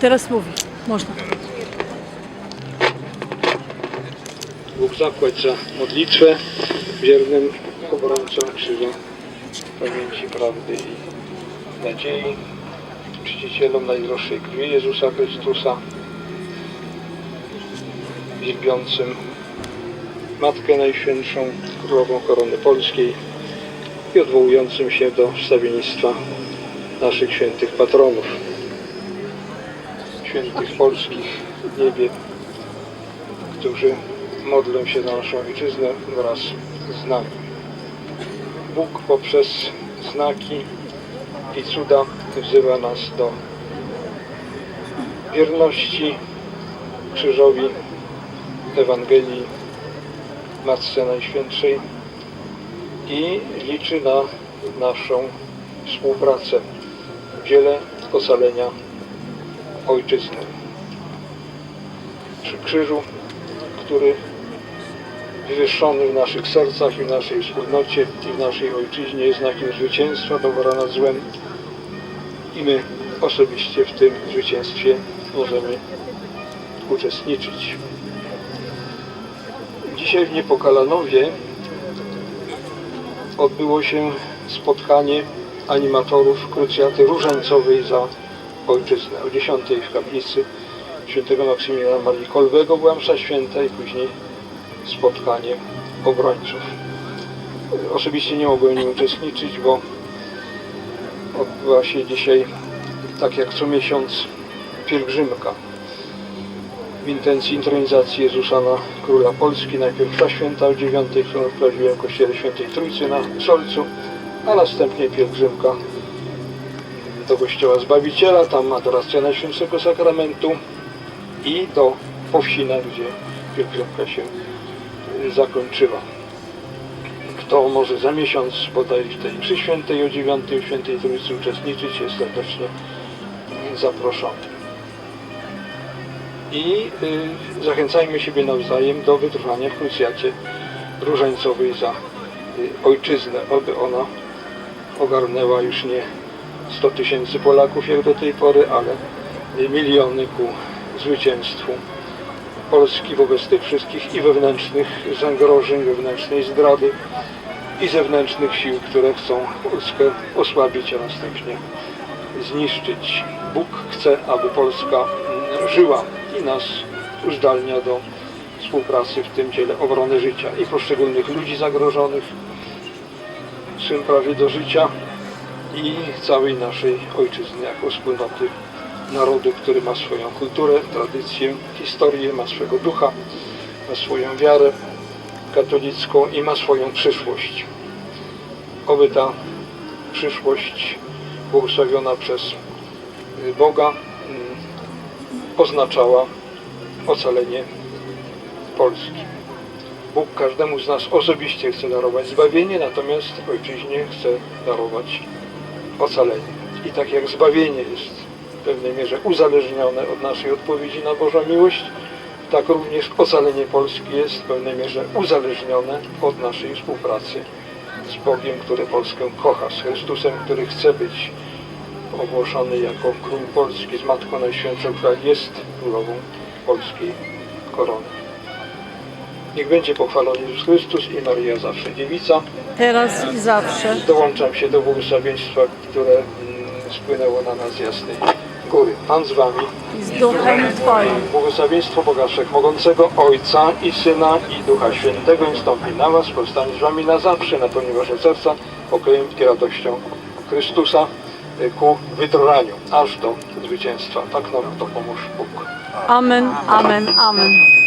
Teraz mówi. Można. Bóg zapłać za modlitwę wiernym obrońcom krzyża pamięci, prawdy i nadziei, czcicielom najdroższej krwi Jezusa Chrystusa, wielbiącym Matkę Najświętszą, Królową Korony Polskiej i odwołującym się do wstawiennictwa naszych świętych patronów, świętych polskich w niebie, którzy modlą się za naszą ojczyznę wraz z nami. Bóg poprzez znaki i cuda wzywa nas do wierności krzyżowi Ewangelii Matce Najświętszej i liczy na naszą współpracę w dziele ocalenia ojczyzny. Przy krzyżu który wywyższony w naszych sercach i w naszej wspólnocie i w naszej ojczyźnie jest znakiem zwycięstwa dobra nad złem i my osobiście w tym zwycięstwie możemy uczestniczyć. Dzisiaj w Niepokalanowie odbyło się spotkanie animatorów krucjaty różańcowej za ojczyznę. O 10 w kaplicy świętego Maksymiliana Marii Kolbego była msza święta i później spotkanie obrońców. Osobiście nie mogłem w nim uczestniczyć, bo odbyła się dzisiaj, tak jak co miesiąc, pielgrzymka w intencji intronizacji Jezusa na Króla Polski. Najpierw msza święta o 9, którą odprawiłem w kościele Świętej Trójcy na Solcu, a następnie pielgrzymka do Kościoła Zbawiciela, tam adoracja Najświętszego Sakramentu i do Powsina, gdzie pielgrzymka się y, zakończyła. Kto może za miesiąc bodaj w tej mszy świętej o 9 w Świętej Trójcy uczestniczyć, jest serdecznie zaproszony. I y, zachęcajmy siebie nawzajem do wytrwania w krucjacie różańcowej za y, ojczyznę, aby ona ogarnęła już nie 100 tysięcy Polaków jak do tej pory, ale miliony ku zwycięstwu Polski wobec tych wszystkich i wewnętrznych zagrożeń, wewnętrznej zdrady i zewnętrznych sił, które chcą Polskę osłabić, a następnie zniszczyć. Bóg chce, aby Polska żyła i nas uzdalnia do współpracy w tym dziele obrony życia i poszczególnych ludzi zagrożonych swym prawie do życia i całej naszej ojczyzny jako wspólnoty narodu, który ma swoją kulturę, tradycję, historię, ma swego ducha, ma swoją wiarę katolicką i ma swoją przyszłość. Oby ta przyszłość błogosławiona przez Boga mm, oznaczała ocalenie Polski. Bóg każdemu z nas osobiście chce darować zbawienie, natomiast ojczyźnie chce darować ocalenie. I tak jak zbawienie jest w pewnej mierze uzależnione od naszej odpowiedzi na Bożą miłość, tak również ocalenie Polski jest w pewnej mierze uzależnione od naszej współpracy z Bogiem, który Polskę kocha, z Chrystusem, który chce być ogłoszony jako Król Polski, z Matką Najświętszą, która jest Królową Polskiej Korony. Niech będzie pochwalony Jezus Chrystus i Maria zawsze Dziewica. Teraz i zawsze. Dołączam się do błogosławieństwa, które mm, spłynęło na nas z jasnej góry. Pan z Wami. I z duchem Twoim. Błogosławieństwo Boga Wszechmogącego, Ojca i Syna i Ducha Świętego i stąpi na Was, powstanie z Wami na zawsze, napełni Wasze serca pokojem i radością Chrystusa y, ku wytrwaniu, aż do zwycięstwa. Tak nam to pomóż Bóg. Amen, amen, amen.